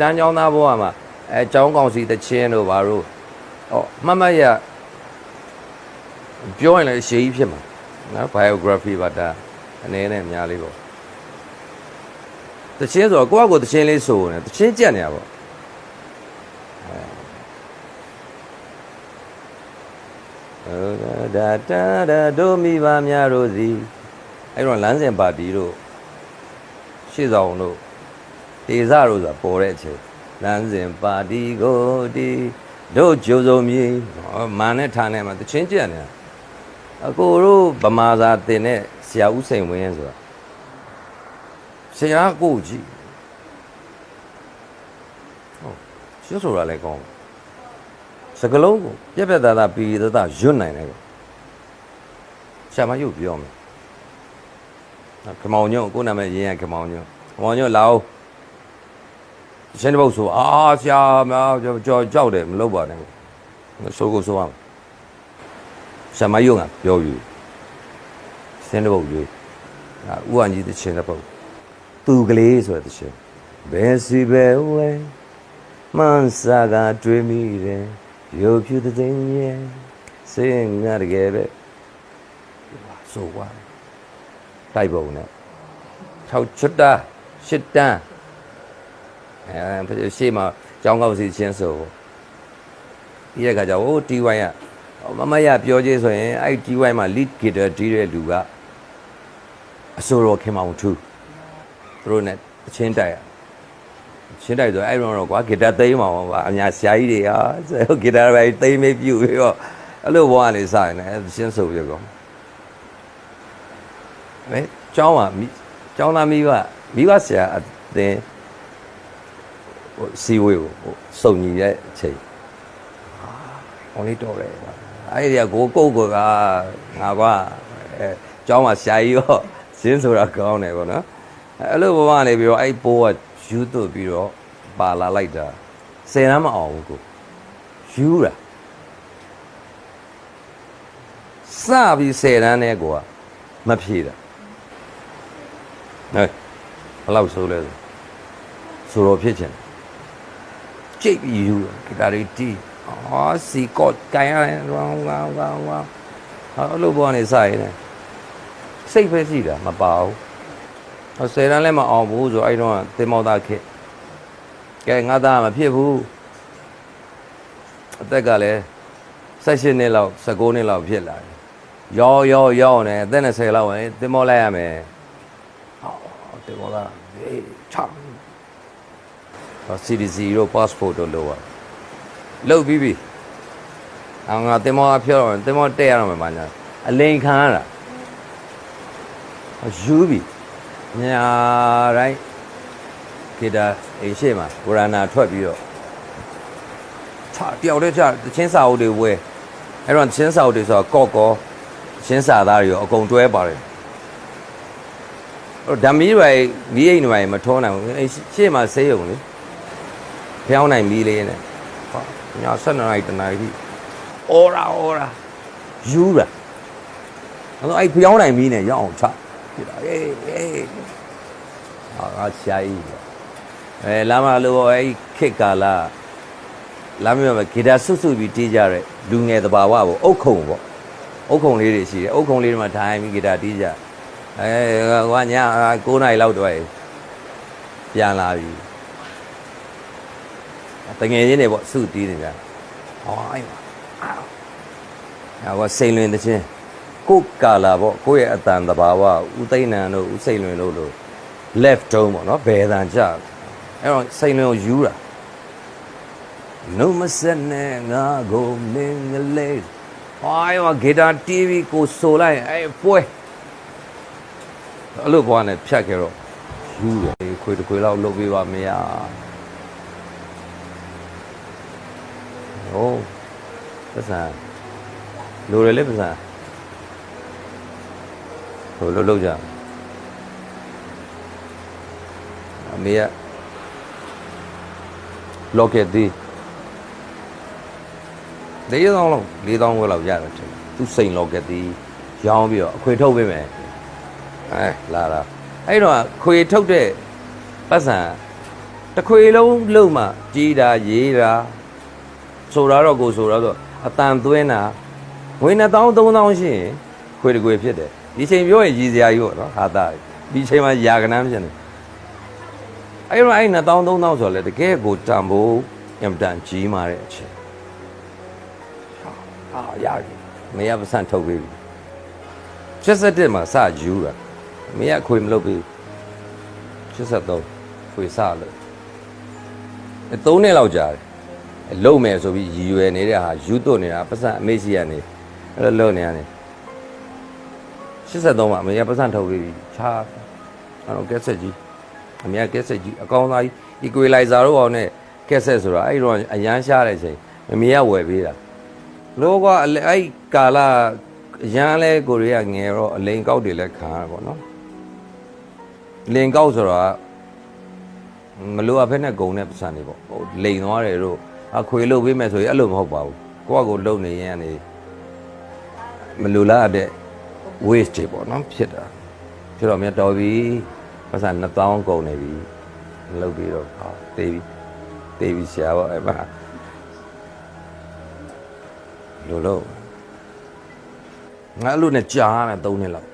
တန်းချောင်းသားဘဝမှာအဲចောင်းကောင်စီတချင်းတို့ဘာလို့ဟောမမတ်ရပြောရင်လည်းရှေးကြီးဖြစ်မှာနော် biography ပါတာအနေနဲ့အများလေးပေါ့တချင်းဆိုတော့ကိုယ့်အကိုယ်တချင်းလေးဆိုနေတချင်းကြက်နေတာပေါ့အဲဒါတာဒါဒိုမိပါများတို့စီအဲ့တော့လမ်းစဉ်ပါတီတို့ရှေ့ဆောင်တို့ တေဇတို့ဆိုတာပေါ်တဲ့အချိန်လမ်းစဉ်ပါတီကိုတီတို့ဂျိုစုံမြေဟောမာနဲ့ထားနဲ့မှာတချင်းကြက်နေတာအကိုတို့ဗမာစာတင်တဲ့ဆရာဦးစိန်ဝင်းဆိုတာဆရာအကိုကြီးဟုတ်ရှင်းဆိုတာလည်းကောင်းတယ်စကလုံးကိုပြက်ပြက်သားသားပြီးသားသားရွတ်နိုင်တယ်ကောဆရာမရုပ်ပြောမယ်ခမောင်ညုံကိုနာမည်ရင်းရခမောင်ညုံခမောင်ညုံလာအောင် ရှင်းတဲ့ဘုတ်ဆိုအာဆရာမကြောက်ကြောက်တယ်မလုပ်ပါနဲ့ဆိုကိုဆိုအောင်ဆရာမရုံကပြောယူရှင်းတဲ့ဘုတ်ယူအာဥဝံကြီးတချင်းတဲ့ဘုတ်သူကလေးဆိုတဲ့တချင်းဘယ်စီပဲဝဲမှန်စာကတွေးမိတယ်ရုပ်ဖြူတဲ့သိင်းရဲ့စင်ငါတကယ်ပဲဆိုွားတိုက်ပုံနဲ့6ချွတ်တာ8တန်း အဲရှေ့မှာကျောင်းကောက်စီချင်းဆိုဒီရကကြောင့်ဟို TY ကမမရပြောကြီးဆိုရင်အဲ့ TY မှာ lead guitar တီးတဲ့လူကအစိုးရခင်မောင်ထူးသူတို့ ਨੇ အချင်းတိုက်ရချင်းတိုက်ဆိုအဲ့တော့တော့ကွာဂီတာသိမ်းမှာပါအများဆရာကြီးတွေဟာဂီတာပဲသိမ်းမေးပြူပြီးတော့အဲ့လိုဘဝလေးစရင်လည်းရှင်းဆိုပြကောအဲကျောင်းမှာကျောင်းသားမိဘမိဘဆရာအသင် ဟိုစီဝေးကိုဟိုစုံညီရဲ့အချိန်ဟောလေးတော့တယ်အဲ့ဒီကကိုကုတ်ကငါကအဲကျောင်းမှာဆရာကြီးရောရှင်းဆိုတာကောင်းတယ်ပေါ့နော်အဲ့လိုဘဝနေပြီးတော့အဲ့ပိုးကယူသွတ်ပြီးတော့ပါလာလိုက်တာဆယ်တန်းမအောင်ဘူးကိုယူတာစပြီးဆယ်တန်းနဲ့ကိုကမဖြေတာဟဲ့ဘယ်လောက်ဆိုးလဲဆိုဆိုတော့ဖြစ်ချင် ကြိတ်ပြီးယူဂီတာတွေတီးအော်စီကော့ကိုင်ရတယ်ဝမ်ဝမ်ဝမ်ဝမ်ဟာအဲ့လိုဘောကနေစရည်စိတ်ပဲရှိတာမပါဘူးဟောဆယ်တန်းလည်းမအောင်ဘူးဆိုအဲ့တော့တင်မောသားခက်ကဲငါသားမဖြစ်ဘူးအသက်ကလည်း16နှစ်လောက်19နှစ်လောက်ဖြစ်လာတယ်ရောရောရောနေအသက်20လောက်ဝင်တင်မောလိုက်ရမယ်ဟောတင်မောသားအေးချောင်းဟော CDC တို့ passport တို့လို့ပါလုတ်ပြီးပြီအောင်ငါတင်မောဖြောတော့တင်မောတက်ရတော့မယ်မညာအလိန်ခံရတာယူပြီညာတိုင်းဂီတာအိမ်ရှိမှာကိုရနာထွက်ပြီးတော့ချတယောက်တည်းချတချင်းစာအုပ်တွေဝဲအဲ့တော့တချင်းစာအုပ်တွေဆိုတော့ကော့ကောတချင်းစာသားတွေရောအကုန်တွဲပါတယ်ဟိုဓမီတွေမီးအိမ်တွေမထုံးနိုင်ဘူးအဲ့ရှေ့မှာဆေးရုံလေ ဖျောင်းနိုင်မီးလေးနဲ့ဟောညာ7နာရီတနာရီအော်ရာအော်ရာယူတာအဲ့တော့အဲ့ဖျောင်းနိုင်မီးနဲ့ရအောင်ချပြတာအေးအေးဟာငါရှားကြီးပေါ့အဲလာမလို့အဲ့ခစ်ကာလာလာမလို့ဂီတာဆွတ်ဆွတ်ပြီးတီးကြတဲ့လူငယ်တဘာဝပေါ့အုတ်ခုံပေါ့အုတ်ခုံလေးတွေရှိတယ်အုတ်ခုံလေးတွေမှာထိုင်ပြီးဂီတာတီးကြအဲဟိုကည9နာရီလောက်တော့ပြန်လာပြီ တငယ်ချင်းတွေပေါ့စုတီးနေကြဟောအဲ့ပါအဲ့ဟောစိန်လွင်တဲ့ချင်းကိုကာလာပေါ့ကိုယ့်ရဲ့အတန်တဘာဝဦးသိန်းနံတို့ဦးစိန်လွင်တို့လို့ left တုံးပေါ့နော်ဘယ်တန်ကြအဲ့တော့စိန်လွင်ကိုယူတာနှုတ်မဆက်နဲ့ငါကိုမင်းကလေးဟိုင်းဝဂီတာ TV ကိုဆိုလိုက်အဲ့ပွဲအဲ့လိုဘွားနဲ့ဖြတ်ခဲ့တော့ယူတယ်ခွေတစ်ခွေလောက်လုပ်ပေးပါမရ ဟိုးပစံလိုရလေပစံဟိုလိုလုပ်ကြအမေကလော့ကက်သေး၄တောင်းလောက်၄တောင်းဝက်လောက်ရတယ်ထင်တယ်သူစိန်လော့ကက်သေးရောင်းပြီးတော့အခွေထုတ်ပေးမယ်အဲလာလာအဲ့တော့ခွေထုတ်တဲ့ပတ်စံတစ်ခွေလုံးလုံးမှကြီးတာရေးတာ ဆိုတာတော့ကိုဆိုတာတော့အတန်သွင်းတာငွေ2000 3000ရှိရင်ခွေတစ်ခွေဖြစ်တယ်ဒီချိန်ပြောရင်ရည်စရာကြီးပေါ့နော်ဟာတာဒီချိန်မှာယာကနန်းဖြစ်နေအဲ့တော့အဲ့2000 3000ဆိုတော့လေတကယ်ကိုတန်ဖို့အင်တန်ကြီးမာတဲ့အချိန်ဟာရပြီမရပစံထုတ်ပြီးပြီ77မှာစယူတာမရခွေမလုပ်ပြီး83ခွေစလို့အဲ3နှစ်လောက်ကြာတယ်အဲ လုံမယ်ဆိုပြီးရည်ရွယ်နေတဲ့ဟာယူသွတ်နေတာပတ်စံအမေစီကနေအဲ့လိုလုံနေရတယ်83မှာမရပစံထုတ်ပြီးပြီချာအဲ့တော့ကက်ဆက်ကြီးအမြကက်ဆက်ကြီးအကောင်းသားကြီး equalizer တော့အောင်နဲ့ကက်ဆက်ဆိုတာအဲ့တော့အရန်ရှားတဲ့အချိန်မမေကဝယ်ပေးတာလောကအလဲအဲ့ကာလာရန်လဲကိုရီးယားငယ်တော့အလိန်ကောက်တွေလည်းခံရတာပေါ့နော်အလိန်ကောက်ဆိုတော့မလိုအပ်ဖက်နဲ့ဂုံနဲ့ပတ်စံနေပေါ့ဟိုလိန်သွားတယ်တို့ အခွေလုတ်ပေးမယ်ဆိုရင်အဲ့လိုမဟုတ်ပါဘူးကိုကကိုလုံနေရင်ကနေမလိုလားတဲ့ waste တွေပေါ့နော်ဖြစ်တာဖြစ်တော့မြတ်တော်ပြီပတ်စံ2000ကုန်နေပြီလုတ်ပြီးတော့ဟာတေးပြီတေးပြီဆရာပေါ့အဲ့မှာလို့လို့ငါအဲ့လိုနဲ့ကြာရတယ်၃နှစ်လောက်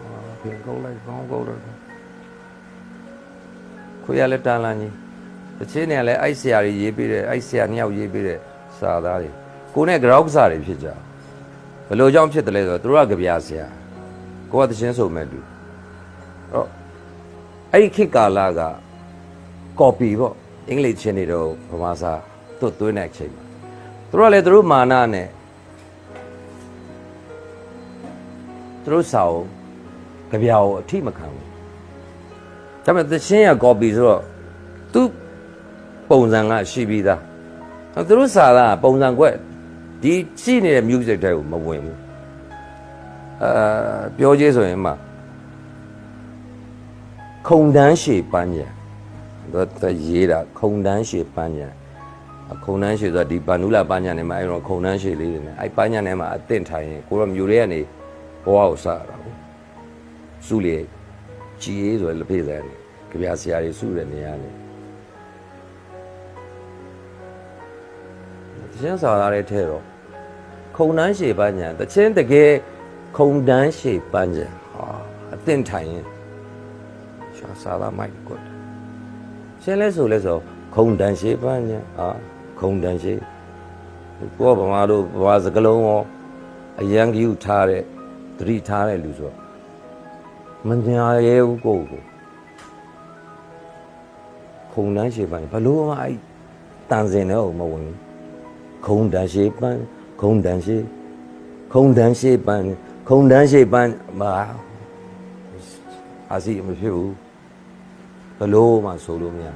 အာပြင်ကောက်လိုက်ကောင်းကောက်တော့ခွေရလက်တန်လာကြီး တချင်းနေလည်းအိုက်ဆရာကြီးရေးပေးတယ်အိုက်ဆရာနှစ်ယောက်ရေးပေးတယ်စာသားတွေကိုနဲ့ကြောက်ကစားတွေဖြစ်ကြဘယ်လိုကြောင့်ဖြစ်တယ်လဲဆိုတော့သူတို့ကကြပြဆရာကိုကတချင်းဆိုမဲ့တူအဲ့တော့အဲ့ဒီခေတ်ကာလကကော်ပီပေါ့အင်္ဂလိပ်ချင်းတွေတော့ဗမာစာသွတ်သွင်းတဲ့အချိန်မှာသူတို့ကလည်းသူတို့မာနနဲ့သူတို့စာအုပ်ကြပြာကိုအထိမခံဘူးဒါပေမဲ့သချင်းရ copy ဆိုတော့သူ ပုံစံကရှိပြီးသားအဲ့သူတို့စာကပုံစံကွက်ဒီရှိနေတဲ့ music တွေကိုမဝင်ဘူးအာပြောကြီးဆိုရင်မှခုံတန်းရှည်ပန်းညာတော့ရေးတာခုံတန်းရှည်ပန်းညာခုံနှန်းရှည်ဆိုတာဒီပန်နူလာပန်းညာနဲ့မှာအဲ့တော့ခုံနှန်းရှည်လေးတွေနဲ့အဲ့ပန်းညာနဲ့မှာအသင့်ထိုင်ရင်ကိုတော့မျိုးတွေကနေဘဝကိုစရတာဟုတ်စုလေကြည်ရေးဆိုရယ်လက်ဖေးစမ်းနေကြပြဆရာတွေစုတဲ့နေရာနေ တချင်းစာသားတွေထဲတော့ခုံနှန်းရှည်ပန်းညာတချင်းတကယ်ခုံတန်းရှည်ပန်းညာဟာအသင့်ထိုင်ရင်ရှာစာသားမိုက်ကွတ်ရှင်းလဲဆိုလဲဆိုခုံတန်ရှိပန်းညာအာခုံတန်ရှိကိုကဗမာတို့ဗမာစကလုံးရောအယံကြီးထားတဲ့သတိထားတဲ့လူဆိုတော့မညာရဲဘူးကိုယ့်ကိုခုံတန်ရှိပန်းဘလို့မှအဲ့တန်စင်တော့မဝင်ဘူး ခုံတန်ရှိပန်းခုံတန်ရှိခုံတန်ရှိပန်းခုံတန်ရှိပန်းမာအာစီမဖြစ်ဘူးဘလို့မှဆိုလို့မရ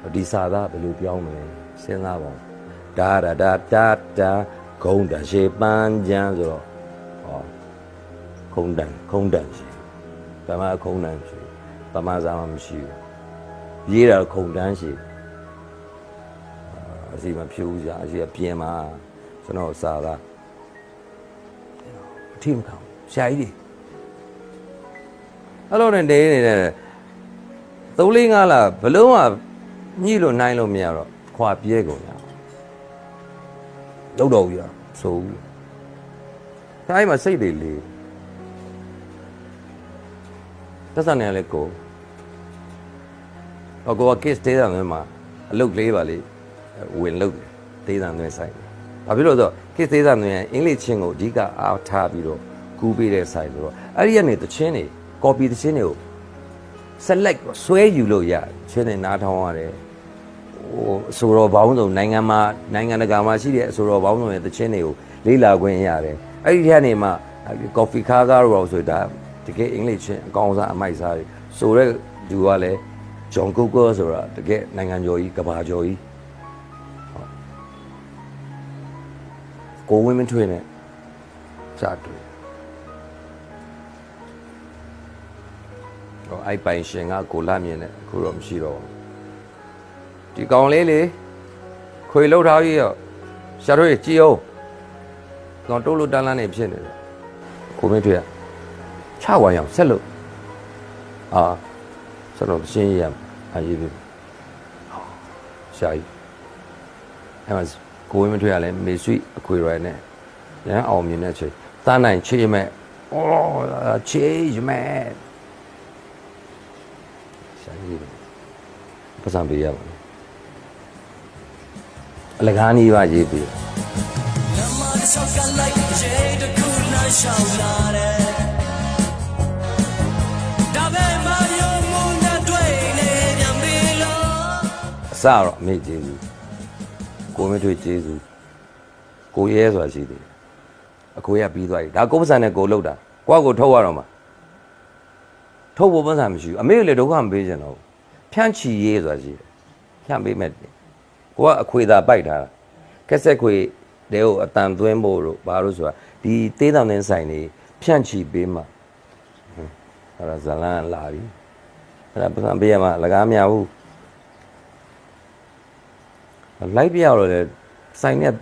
ဘူးဒီစာသားဘယ်လိုပြောင်းမလဲစဉ်းစားပါဦးဒါဒါဒါဒါဒါခုံတန်ရှေပန်းချမ်းဆိုတော့ဟောခုံတန်ခုံတန်ရှေဗမာခုံတန်ရှေဗမာစာမှမရှိဘူးရေးတာခုံတန်းရှေ အစီမဖြူကြအစီအပြင်မှာကျွန်တော်စာသားအထိမခံဘူးဆရာကြီးတွေအဲ့လိုနဲ့နေနေတဲ့သုံးလေးငါးလားဘလုံးကညှိလို့နိုင်လို့မရတော့ခွာပြဲကုန်ရလောက်တော့ဘူးရဆိုဘူးတိုင်းမှာစိတ်တွေလေးသက်သက်နေလေကိုဟောကိုက kiss သေးတာမျိုးမှာအလုတ်လေးပါလေ ဝင်လုတ်သေးတာမျိုးဆိုင်ဘာဖြစ်လို့လဲဆိုတော့ kiss သေးတာမျိုးရင်အင်္ဂလိပ်ချင်းကိုအဓိကအားထားပြီးတော့ကူးပေးတဲ့ဆိုင်ဆိုတော့အဲ့ဒီကနေတချင်းတွေ copy တချင်းတွေကို select ဆွဲယူလို့ရချင်းနေနားထောင်ရတယ်ဟိုအဆိုတော်ဘောင်းစုံနိုင်ငံမှာနိုင်ငံတကာမှာရှိတဲ့အဆိုတော်ဘောင်းစုံရဲ့တချင်းတွေကိုလေးလာခွင့်ရတယ်အဲ့ဒီထက်နေမှာ coffee ခါကားတော့ဆိုဒါတကယ်အင်္ဂလိပ်ချင်းအကောင်းစားအမိုက်စားတွေဆိုတဲ့သူကလည်းဂျွန်ကုတ်ကောဆိုတာတကယ်နိုင်ငံကျော်ကြီးကဘာကျော်ကြီး ကိုဝင်းမထွေးနဲ့စတွေ့ဟိုအိုက်ပိုင်ရှင်ကကိုလာမြင်တယ်အခုတော့မရှိတော့ဘူးဒီကောင်လေးလေခွေလောက်ထားပြီးတော့ရှာတို့ကြည်အောင်တော့တိုးလို့တန်းလန်းနေဖြစ်နေတယ်ကိုမင်းတွေ့ရချဝိုင်းအောင်ဆက်လို့အာဆက်တော့ရှင်းရရမယ်အရေးပြီရှာကြီးအဲ့မှာ ကိုဝင်းမထွေးရလဲမေဆွေအခွေရွယ်နဲ့ရန်အောင်မြင်တဲ့ချိန်သားနိုင်ချေမဲ့အော်ချေမဲ့ရှာကြီးပတ်စံပေးရပါမယ်အလကားနီးပါရေးပြီးလမ်းမတစ်ချောက်ကလိုက်ချေတခုလမ်းလျှောက်လာတယ်ဒါပဲမယုံမှုနဲ့တွေ့နေပြန်ပြီလို့အစတော့အမေကျေးဇူး ကိုမင်းတို့ကျေးဇူးကိုရဲဆိုတာရှိသေးတယ်အကိုရပြီးသွားပြီဒါကိုပစံနဲ့ကိုလှုပ်တာကိုကကိုထုတ်ရတော့မှာထုတ်ဖို့ပစံမရှိဘူးအမေကလည်းဒုက္ခမပေးချင်တော့ဘူးဖြန့်ချီရေးဆိုတာရှိတယ်ဖြန့်ပေးမဲ့တယ်ကိုကအခွေသာပိုက်ထားတာကက်ဆက်ခွေတဲကိုအတန်သွင်းဖို့တို့ဘာလို့ဆိုတာဒီသေးတောင်တဲ့ဆိုင်နေဖြန့်ချီပေးမှာဟွန်းအဲ့ဒါဇလန်းလာပြီအဲ့ဒါပစံပေးရမှာလကားမရဘူး လိုက်ပြရတော့လေဆိုင်နဲ့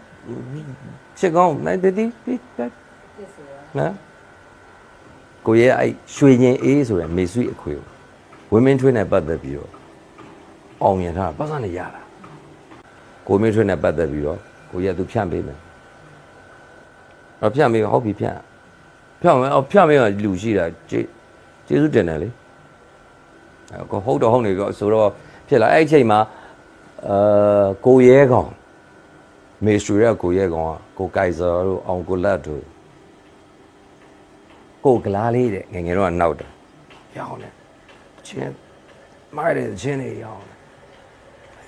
ချစ်ကောင်းနိုင်တည်တည်နော်ကိုရဲ့အဲ့ရွှေရင်အေးဆိုရယ်မေဆွေအခွေကိုဝင်းမင်းထွေးနဲ့ပတ်သက်ပြီးတော့အောင်မြင်ထားတာပတ်စံနေရတာကိုမင်းထွေးနဲ့ပတ်သက်ပြီးတော့ကိုရဲ့သူဖြန့်ပေးမယ်တော့ဖြန့်ပေးဟုတ်ပြီဖြန့်ဖြန့်မယ်အော်ဖြန့်ပေးကလူရှိတာကျေကျေးဇူးတင်တယ်လေအဲ့ကိုဟုတ်တော့ဟုတ်နေတော့ဆိုတော့ဖြစ်လာအဲ့အချိန်မှာ အဲကိုရဲကောင်မေစထရီကကိုရဲကောင်ကကိုကိုက်ဇာတို့အောင်ကိုလက်တို့ကိုကလားလေးတဲ့ငယ်ငယ်တော့ကနောက်တယ်ရောင်းတယ်ချင်းမိုက်တယ်ချင်းတွေရောင်းတယ်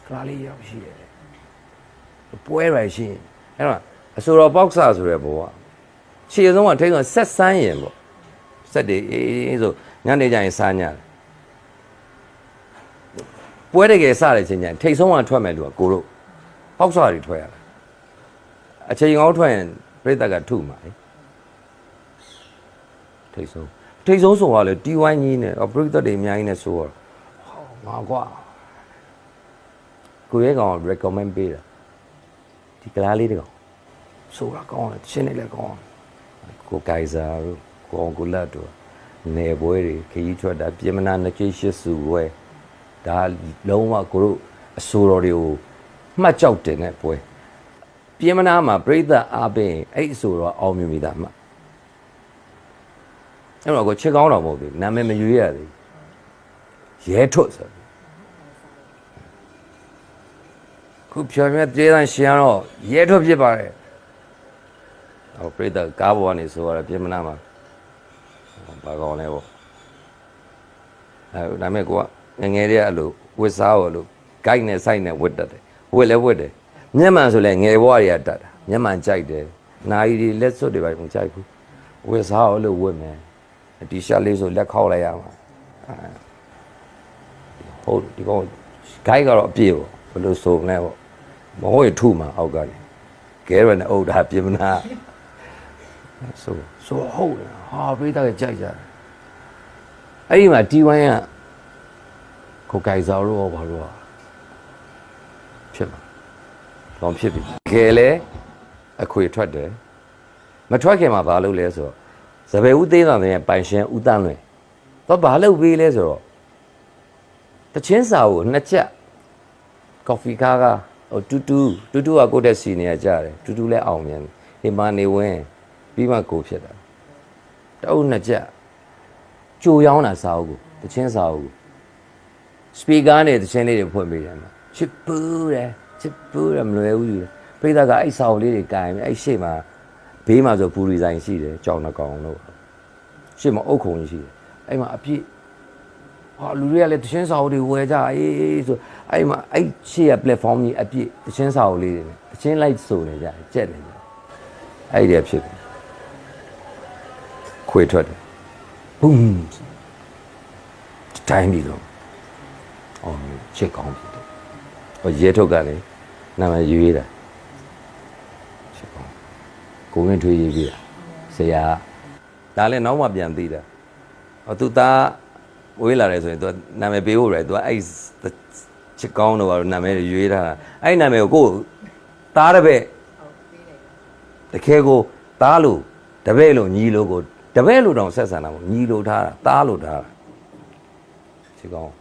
ကလားလေးရောက်ရှိတယ်တဲ့ပွဲရရှိရင်အဲ့တော့အဆိုတော်ပေါက်ဆာဆိုတဲ့ဘောကခြေဆုံးကထိတ်ကဆက်ဆန်းရင်ပေါ့ဆက်တွေအေးအေးဆိုညနေကျရင်စားညတယ် ပွဲတကယ်စတဲ့ချိန်ကျရင်ထိတ်ဆုံးကထွက်မယ်လို့ကကိုတို့ပေါက်ဆွာတွေထွက်ရတာအချိန်ကောင်းထွက်ရင်ပြိတ္တကထုမှာလေထိတ်ဆုံးထိတ်ဆုံးဆိုတော့လေတီဝိုင်းကြီးနဲ့ပြိတ္တတွေအများကြီးနဲ့ဆိုတော့ဟောငါကွာကိုရဲကောင် recommend ပေးတာဒီကလားလေးတကောင်ဆိုတာကောင်းတယ်ရှင်းနေလဲကောင်းတယ်ကိုကိုက်ဇာတို့ကိုအောင်ကိုလတ်တို့နေပွဲတွေခကြီးထွက်တာပြင်မနာနှစ်ကိရှိစုဝဲ ဒါလုံးဝကိုတို့အဆိုတော်တွေကိုမှတ်ကြောက်တင်တဲ့ပွဲပြင်းမနာမှာပြိဿအားပင်အဲ့အဆိုတော်အောင်မြင်ပြီသားမှအဲ့တော့ကိုချစ်ကောင်းတော်မဟုတ်ဘူးနာမည်မရွေးရသေးရဲထွတ်ဆိုခုဖြော်မြတ်ကျေးဇူးရှင်တော့ရဲထွတ်ဖြစ်ပါတယ်ဟောပြိဿကားပေါ်ကနေဆိုရပြင်းမနာမှာဘာကောင်းလဲပေါ့အဲဒါပေမဲ့ကိုက ငယ်ငယ်တည်းကအဲ့လိုဝစ်စားရောလို့ဂိုက်နဲ့စိုက်နဲ့ဝစ်တတ်တယ်ဝစ်လဲဝစ်တယ်မျက်မှန်ဆိုလဲငယ်ဘွားတွေကတတ်တာမျက်မှန်ကြိုက်တယ်နာရီတွေလက်စွပ်တွေပါမကြိုက်ဘူးဝစ်စားရောလို့ဝစ်မယ်တီရှပ်လေးဆိုလက်ခောက်လိုက်ရမှာအဲဟုတ်ဒီကောင်ဂိုက်ကတော့အပြည့်ပေါ့ဘယ်လိုဆိုမလဲပေါ့မဟုတ်ရင်ထုမှာအောက်ကနေကဲရနဲ့အုတ်တာပြင်မနာဆိုဆိုဟုတ်တယ်ဟာပိတ်တာကြိုက်ကြတယ်အဲ့ဒီမှာ T1 က ကိုကိုက်ဇော်တို့ရောဘာလို့อ่ะဖြစ်မှာလောင်ဖြစ်ပြီခဲလဲအခွေထွက်တယ်မထွက်ခင်မှာဘာလုပ်လဲဆိုတော့စပယ်ဦးသေးတော်တဲ့ပိုင်ရှင်ဦးတန်းလွင်တော့ဘာလုပ်ပေးလဲဆိုတော့တချင်းစာကိုနှစ်ချက်ကော်ဖီကားကဟိုတူတူတူတူကကိုတက်စီနေရကြတယ်တူတူလဲအောင်မြန်ဟိမာနေဝင်းပြီးမှကိုဖြစ်တာတအုပ်နှစ်ချက်ကြိုရောင်းတာစာအုပ်ကိုတချင်းစာအုပ်ကို စပီကာနဲ့တချင်းလေးတွေဖွင့်ပေးတယ်မှာချစ်ပူးတယ်ချစ်ပူးတယ်မလွယ်ဘူးယူတယ်ပိဿကအဲ့စာအုပ်လေးတွေကင်ပြီးအဲ့ရှေ့မှာဘေးမှာဆိုပူရီဆိုင်ရှိတယ်ကြောင်နှကောင်လို့ရှေ့မှာအုတ်ခုံကြီးရှိတယ်အဲ့မှာအပြည့်ဟာလူတွေကလည်းတချင်းစာအုပ်တွေဝယ်ကြအေးအေးဆိုအဲ့မှာအဲ့ရှေ့က platform ကြီးအပြည့်တချင်းစာအုပ်လေးတွေနဲ့တချင်းလိုက်ဆိုနေကြတယ်ကြက်နေကြတယ်အဲ့ဒီအဖြစ်တယ်ခွေထွက်တယ်ဘုံတိုင်းပြီးတော့ အော်ချစ်ကောင်းပြီတော့ဟိုရဲထုတ်ကလည်းနာမည်ရွေးတာချစ်ကောင်းကိုဝင်းထွေးရေးပြီးတာဆရာဒါလည်းနောက်မှပြန်သိတာဟောသူသားဝေးလာတယ်ဆိုရင်သူနာမည်ပေးဖို့ရတယ်သူကအဲ့ချစ်ကောင်းတော့ဘာလို့နာမည်ရွေးထားတာအဲ့နာမည်ကိုကိုသားတစ်ပည့်တကယ်ကိုသားလို့တပည့်လို့ညီလို့ကိုတပည့်လို့တောင်ဆက်ဆံတာမဟုတ်ညီလို့ထားတာသားလို့ထားတာချစ်ကောင်း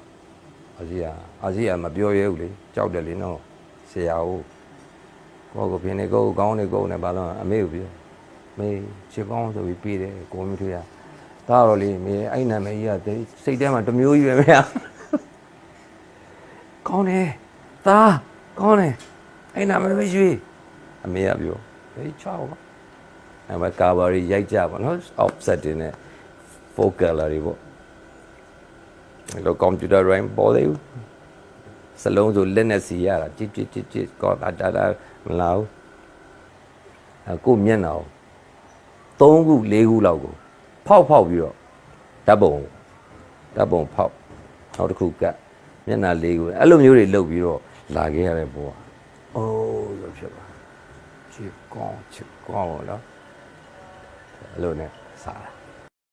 အကြီးကအာစီကမပြောရဲဘူးလေကြောက်တယ်လေနော်ဆရာဟုတ်ကိုကိုပြင်းနေကိုကိုကောင်းနေကိုနဲ့ဘာလို့အမေကိုပြောမေချစ်ကောင်းဆိုပြီးပြီးတယ်ကိုမထွေးရဒါတော့လေမေအဲ့နာမည်ကြီးကစိတ်ထဲမှာတစ်မျိုးကြီးပဲမေကောင်းတယ်သားကောင်းတယ်အဲ့နာမည်ပဲရွေးအမေကပြောဟေးချောက်ပါအဲ့မှာကာဘာရီရိုက်ကြပါနော် offset တွေနဲ့ focal တွေပေါ့ အဲ့လိုကွန်ပျူတာ RAM ပေါ်သေးဘူးစလုံးဆိုလက်နဲ့စီရတာကြစ်ကြစ်ကြစ်ကြစ်ကောတာတာတာမလာဘူးအခုမျက်နှာကို3ခု4ခုလောက်ကိုဖောက်ဖောက်ပြီးတော့ဓာတ်ပုံဓာတ်ပုံဖောက်နောက်တစ်ခုကတ်မျက်နှာ၄ခုအဲ့လိုမျိုးတွေလုပ်ပြီးတော့လာခဲ့ရတဲ့ဘောကအိုးလို့ဖြစ်ပါချစ်ကောင်းချစ်ကောင်းနော်အဲ့လိုနဲ့စားတာ